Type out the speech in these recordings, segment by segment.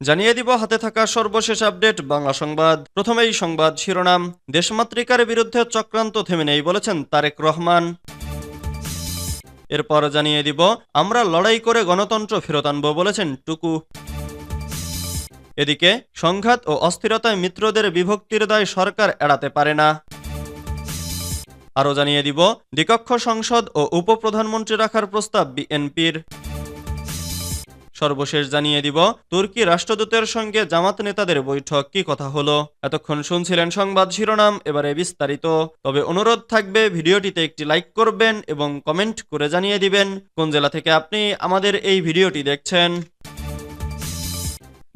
জানিয়ে দিব, হাতে থাকা সর্বশেষ আপডেট, বাংলা সংবাদ। প্রথমেই সংবাদ শিরোনাম। দেশমাতৃকার বিরুদ্ধে চক্রান্ত থেমে নেই বলেছেন তারেক রহমান। এরপর জানিয়ে দিব, আমরা লড়াই করে গণতন্ত্র ফেরত আনব বলেছেন টুকু। এদিকে, সংঘাত ও অস্থিরতায় মিত্রদের বিভক্তির দায় সরকার এড়াতে পারে না। আরও জানিয়ে দিব, দ্বিকক্ষ সংসদ ও উপপ্রধানমন্ত্রী রাখার প্রস্তাব বিএনপির। সর্বশেষ জানিয়ে দিব, তুর্কি রাষ্ট্রদূতের সঙ্গে জামাত নেতাদের বৈঠক কি কথা হলো? এতক্ষণ শুনছিলেন সংবাদ শিরোনাম, এবারে বিস্তারিত। তবে অনুরোধ থাকবে, ভিডিওটিতে একটি লাইক করবেন এবং কমেন্ট করে জানিয়ে দিবেন, কোন জেলা থেকে আপনি আমাদের এই ভিডিওটি দেখছেন?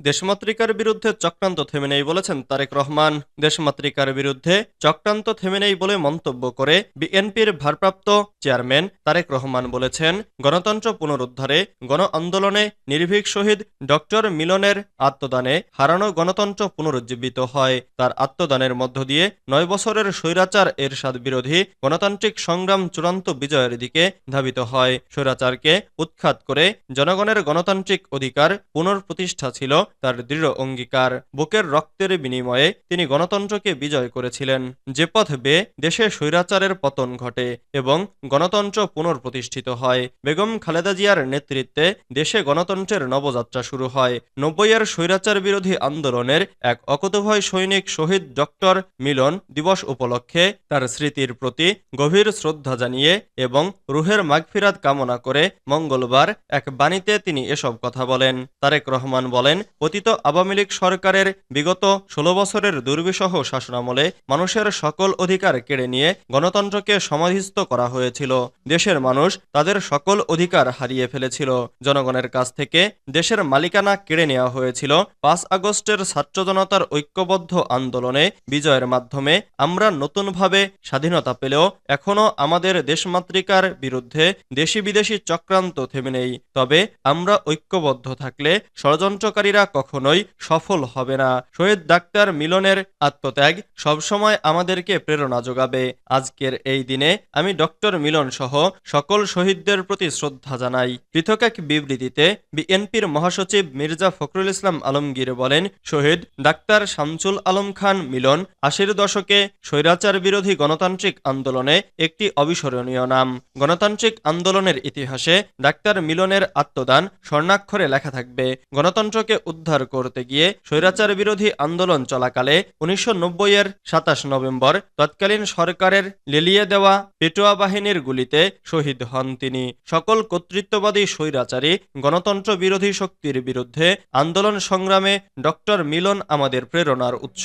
দেশমাতৃকার বিরুদ্ধে চক্রান্ত থেমে নেই বলেছেন তারেক রহমান। দেশমাতৃকার বিরুদ্ধে চক্রান্ত থেমে নেই বলে মন্তব্য করে বিএনপির ভারপ্রাপ্ত চেয়ারম্যান তারেক রহমান বলেছেন, গণতন্ত্র পুনরুদ্ধারে, গণ আন্দোলনে নির্ভীক শহীদ ডক্টর মিলনের আত্মদানে হারানো গণতন্ত্র পুনরুজ্জীবিত হয়। তার আত্মদানের মধ্য দিয়ে নয় বছরের স্বৈরাচার এরশাদ বিরোধী গণতান্ত্রিক সংগ্রাম চূড়ান্ত বিজয়ের দিকে ধাবিত হয়। স্বৈরাচারকে উৎখাত করে জনগণের গণতান্ত্রিক অধিকার পুনঃপ্রতিষ্ঠা ছিল তার দৃঢ় অঙ্গীকার, বুকের রক্তের বিনিময়ে তিনি গণতন্ত্রকে বিজয় করেছিলেন। যে পথ বে দেশে স্বৈরাচারের পতন ঘটে এবং গণতন্ত্র পুনঃপ্রতিষ্ঠিত হয়। বেগম খালেদা জিয়ার নেতৃত্বে দেশে গণতন্ত্রের নবযাত্রা শুরু হয়। নব্বইয়ের স্বৈরাচার বিরোধী আন্দোলনের এক অকুতভয় সৈনিক শহীদ ডক্টর মিলন দিবস উপলক্ষে তার স্মৃতির প্রতি গভীর শ্রদ্ধা জানিয়ে এবং রুহের মাগফিরাত কামনা করে মঙ্গলবার এক বাণীতে তিনি এসব কথা বলেন। তারেক রহমান বলেন অতীত আওয়ামী লীগ সরকারের বিগত ষোলো বছরের দুর্বিষহ শাসনামলে মানুষের সকল অধিকার কেড়ে নিয়ে গণতন্ত্রকে সমাধিস্থ করা হয়েছিল। দেশের মানুষ তাদের সকল অধিকার হারিয়ে ফেলেছিল। জনগণের কাছ থেকে দেশের মালিকানা কেড়ে নেওয়া হয়েছিল। পাঁচ আগস্টের ছাত্র জনতার ঐক্যবদ্ধ আন্দোলনে বিজয়ের মাধ্যমে আমরা নতুনভাবে স্বাধীনতা পেলেও এখনও আমাদের দেশমাতৃকার বিরুদ্ধে দেশি বিদেশি চক্রান্ত থেমে নেই। তবে আমরা ঐক্যবদ্ধ থাকলে ষড়যন্ত্রকারীরা কখনোই সফল হবে না। শহীদ ডাক্তার মিলনের আত্মত্যাগ সবসময় আমাদেরকে প্রেরণা যোগাবে। আজকের এই দিনে আমি ডক্টর মিলন সহ সকল শহীদদের প্রতি শ্রদ্ধা জানাই। পৃথক এক বিবৃতিতে বিএনপির মহাসচিব মির্জা ফখরুল ইসলাম আলমগীর বলেন, শহীদ ডাক্তার শামসুল আলম খান মিলন আশির দশকে স্বৈরাচার বিরোধী গণতান্ত্রিক আন্দোলনে একটি অবিস্মরণীয় নাম। গণতান্ত্রিক আন্দোলনের ইতিহাসে ডাক্তার মিলনের আত্মদান স্বর্ণাক্ষরে লেখা থাকবে। গণতন্ত্রকে উদ্ধার করতে গিয়ে স্বৈরাচার বিরোধী আন্দোলন চলাকালে উনিশশো এর সাতাশ নভেম্বর তৎকালীন সরকারের লেলিয়ে দেওয়া পেটোয়া বাহিনীর গুলিতে শহীদ হন তিনি। সকল কর্তৃত্ববাদী স্বৈরাচারী, গণতন্ত্র বিরোধী শক্তির বিরুদ্ধে আন্দোলন সংগ্রামে ডক্টর মিলন আমাদের প্রেরণার উৎস।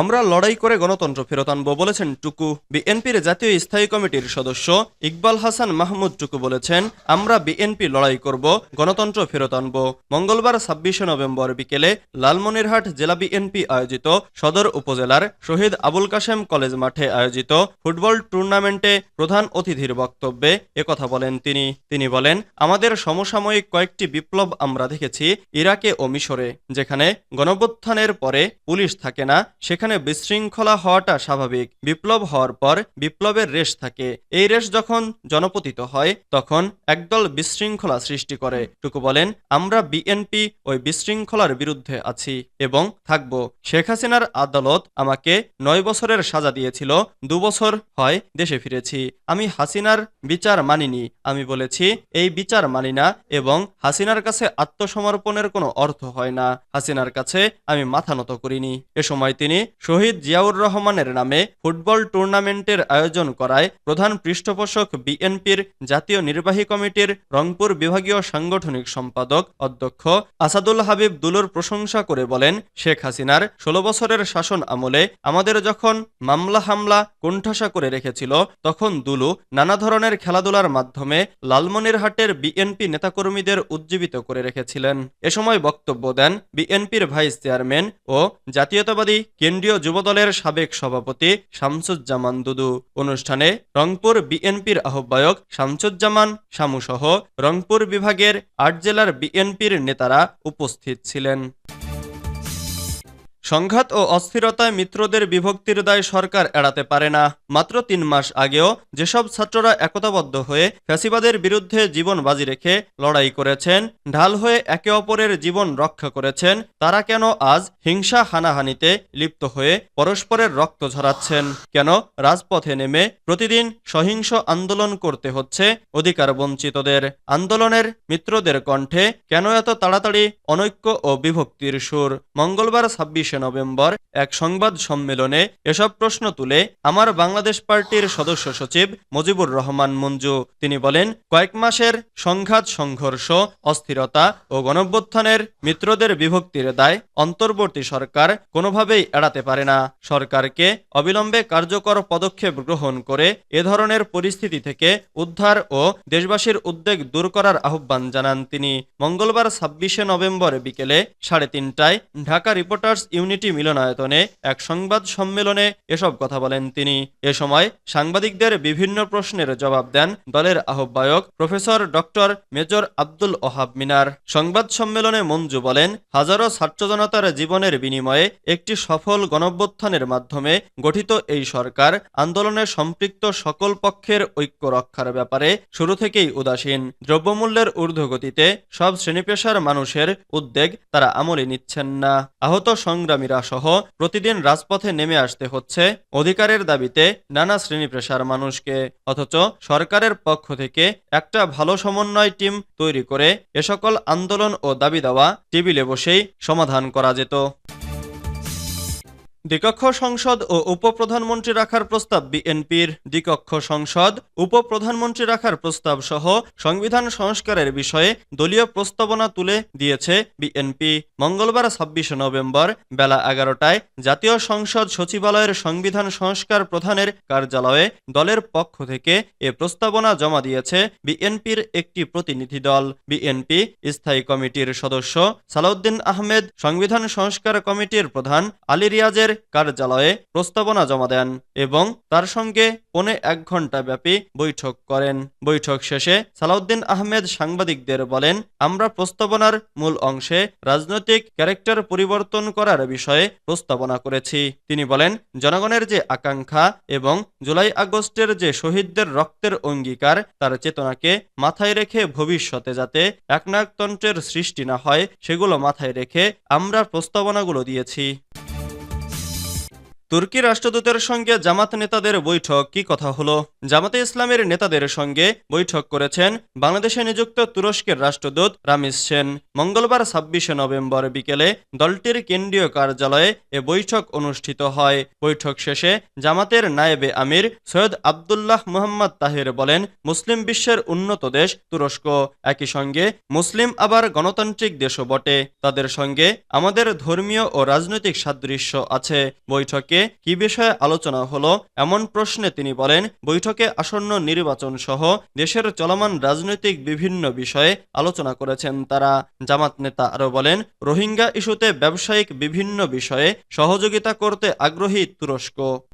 আমরা লড়াই করে গণতন্ত্র ফেরত আনব বলেছেন টুকু। বিএনপির জাতীয় স্থায়ী কমিটির সদস্য ইকবাল হাসান মাহমুদ টুকু বলেছেন, আমরা বিএনপি লড়াই করব, গণতন্ত্র ফেরত আনব। মঙ্গলবার ছাব্বিশে নভেম্বর বিকেলে লালমনিরহাট জেলা বিএনপি আয়োজিত সদর উপজেলার শহীদ আবুল কাশেম কলেজ মাঠে আয়োজিত ফুটবল টুর্নামেন্টে প্রধান অতিথির বক্তব্যে একথা বলেন তিনি। তিনি বলেন, আমাদের সমসাময়িক কয়েকটি বিপ্লব আমরা দেখেছি ইরাকে ও মিশরে, যেখানে গণভ্যুত্থানের পরে পুলিশ থাকে না, সেখানে সেখানে বিশৃঙ্খলা হওয়াটা স্বাভাবিক। বিপ্লব হওয়ার পর বিপ্লবের রেশ থাকে। এই রেশ যখন জনপতিত হয়, তখন একদল বিশৃঙ্খলা সৃষ্টি করে। টুকু বলেন, আমরা বিএনপি ওই বিশৃঙ্খলার বিরুদ্ধে আছি এবং থাকব। শেখ হাসিনার আদালত আমাকে নয় বছরের সাজা দিয়েছিল। দু বছর হয় দেশে ফিরেছি। আমি হাসিনার বিচার মানিনি। আমি বলেছি, এই বিচার মানি না এবং হাসিনার কাছে আত্মসমর্পণের কোনো অর্থ হয় না। হাসিনার কাছে আমি মাথা নত করিনি। এ সময় তিনি শহীদ জিয়াউর রহমানের নামে ফুটবল টুর্নামেন্টের আয়োজন করায় প্রধান পৃষ্ঠপোষক বিএনপির জাতীয় নির্বাহী কমিটির রংপুর বিভাগীয় সাংগঠনিক সম্পাদক অধ্যক্ষ আসাদুল হাবিব দুলুর প্রশংসা করে বলেন, শেখ হাসিনার ষোলো বছরের শাসন আমলে আমাদের যখন মামলা হামলা কোণঠাসা করে রেখেছিল, তখন দুলু নানা ধরনের খেলাধুলার মাধ্যমে লালমনিরহাটের বিএনপি নেতাকর্মীদের উজ্জীবিত করে রেখেছিলেন। এ সময় বক্তব্য দেন বিএনপির ভাইস চেয়ারম্যান ও জাতীয়তাবাদী কেন্দ্রীয় যুবদলের সাবেক সভাপতি শামসুজ্জামান দুদু। অনুষ্ঠানে রংপুর বিএনপির আহ্বায়ক শামসুজ্জামান শামুসহ রংপুর বিভাগের আট জেলার বিএনপির নেতারা উপস্থিত ছিলেন। সংঘাত ও অস্থিরতায় মিত্রদের বিভক্তির দায় সরকার এড়াতে পারে না। মাত্র তিন মাস আগেও যেসব ছাত্ররা একতাবদ্ধ হয়ে ফ্যাসিবাদের বিরুদ্ধে জীবন বাজি রেখে লড়াই করেছেন, ঢাল হয়ে একে অপরের জীবন রক্ষা করেছেন, তারা কেন আজ হিংসা হানাহানিতে লিপ্ত হয়ে পরস্পরের রক্ত ঝরাচ্ছেন? কেন রাজপথে নেমে প্রতিদিন সহিংস আন্দোলন করতে হচ্ছে অধিকার বঞ্চিতদের? আন্দোলনের মিত্রদের কণ্ঠে কেন এত তাড়াতাড়ি অনৈক্য ও বিভক্তির সুর? মঙ্গলবার ছাব্বিশে নভেম্বর এক সংবাদ সম্মেলনে এসব প্রশ্ন তুলে আমার বাংলাদেশ পার্টির সদস্য সচিব মুজিবুর রহমান মঞ্জু। তিনি বলেন, কয়েক মাসের সংঘাত, সংঘর্ষ, অস্থিরতা ও গণভ্যুত্থানের মিত্রদের বিভক্তির দায় অন্তর্বর্তী সরকার কোনোভাবেই এড়াতে পারে না। সরকারকে অবিলম্বে কার্যকর পদক্ষেপ গ্রহণ করে এ ধরনের পরিস্থিতি থেকে উদ্ধার ও দেশবাসীর উদ্বেগ দূর করার আহ্বান জানান তিনি। মঙ্গলবার ছাব্বিশে নভেম্বর বিকেলে সাড়ে তিনটায় ঢাকা রিপোর্টার্স ইউনিটি মিলনায়তনে এক সংবাদ সম্মেলনে এসব কথা বলেন তিনি। এ সময় সাংবাদিকদের বিভিন্ন প্রশ্নের জবাব দেন দলের আহ্বায়ক professor doctor major Abdul Wahab Minar. সংবাদ সম্মেলনে মঞ্জু বলেন, হাজারো ছাত্র জনতার জীবনের বিনিময়ে একটি সফল গণভ্যুত্থানের মাধ্যমে গঠিত এই সরকার আন্দোলনে সম্পৃক্ত সকল পক্ষের ঐক্য রক্ষার ব্যাপারে শুরু থেকেই উদাসীন। দ্রব্যমূল্যের ঊর্ধ্বগতিতে সব শ্রেণীপেশার মানুষের উদ্বেগ তারা আমলে নিচ্ছেন না। আহত সংগ্রামীরা সহ প্রতিদিন রাজপথে নেমে আসতে হচ্ছে অধিকারের দাবিতে নানা শ্রেণি পেশার মানুষকে। অথচ সরকারের পক্ষ থেকে একটা ভালো সমন্বয় টিম তৈরি করে এ সকল আন্দোলন ও দাবি দেওয়া টেবিলে বসেই সমাধান করা যেত। দ্বিকক্ষ সংসদ ও উপপ্রধানমন্ত্রী রাখার প্রস্তাব বিএনপির দ্বিকক্ষ সংসদ, উপপ্রধানমন্ত্রী রাখার প্রস্তাব সহ সংবিধান সংস্কারের বিষয়ে দলীয় প্রস্তাবনা তুলে দিয়েছে বিএনপি। মঙ্গলবার ছাব্বিশে নভেম্বর বেলা এগারোটায় জাতীয় সংসদ সচিবালয়ের সংবিধান সংস্কার প্রধানের কার্যালয়ে দলের পক্ষ থেকে এ প্রস্তাবনা জমা দিয়েছে বিএনপির একটি প্রতিনিধি দল। বিএনপি স্থায়ী কমিটির সদস্য সালাউদ্দিন আহমেদ, সংবিধান সংস্কার কমিটির প্রধান আলী রিয়াজের কার্যালয়ে প্রস্তাবনা জমা দেন এবং তার সঙ্গে পৌনে এক ঘণ্টা ব্যাপী বৈঠক করেন। বৈঠক শেষে সালাউদ্দিন আহমেদ সাংবাদিকদের বলেন, আমরা প্রস্তাবনার মূল অংশে রাজনৈতিক ক্যারেক্টার পরিবর্তন করার বিষয়ে প্রস্তাবনা করেছি। তিনি বলেন, জনগণের যে আকাঙ্ক্ষা এবং জুলাই আগস্টের যে শহীদদের রক্তের অঙ্গীকার, তার চেতনাকে মাথায় রেখে ভবিষ্যতে যাতে একনায়কতন্ত্রের সৃষ্টি না হয়, সেগুলো মাথায় রেখে আমরা প্রস্তাবনাগুলো দিয়েছি। তুর্কি রাষ্ট্রদূতের সঙ্গে জামাত নেতাদের বৈঠক, কি কথা হলো? জামাতে ইসলামের নেতাদের সঙ্গে বৈঠক করেছেন বাংলাদেশে নিযুক্ত তুরস্কের রাষ্ট্রদূত রামিজ সেন। মঙ্গলবার ছাব্বিশে নভেম্বর বিকেলে দলটির কেন্দ্রীয় কার্যালয়ে এ বৈঠক অনুষ্ঠিত হয়। বৈঠক শেষে জামাতের নায়েবে আমির সৈয়দ আবদুল্লাহ মোহাম্মদ তাহির বলেন, মুসলিম বিশ্বের উন্নত দেশ তুরস্ক। একই সঙ্গে মুসলিম আবার গণতান্ত্রিক দেশও বটে। তাদের সঙ্গে আমাদের ধর্মীয় ও রাজনৈতিক সাদৃশ্য আছে। বৈঠকে কি বিষয়ে আলোচনা হলো এমন প্রশ্নে তিনি বলেন, বৈঠকে আসন্ন নির্বাচন সহ দেশের চলমান রাজনৈতিক বিভিন্ন বিষয়ে আলোচনা করেছেন তারা। জামাত নেতা আরও বলেন, রোহিঙ্গা ইস্যুতে ব্যবসায়িক বিভিন্ন বিষয়ে সহযোগিতা করতে আগ্রহী তুরস্ক।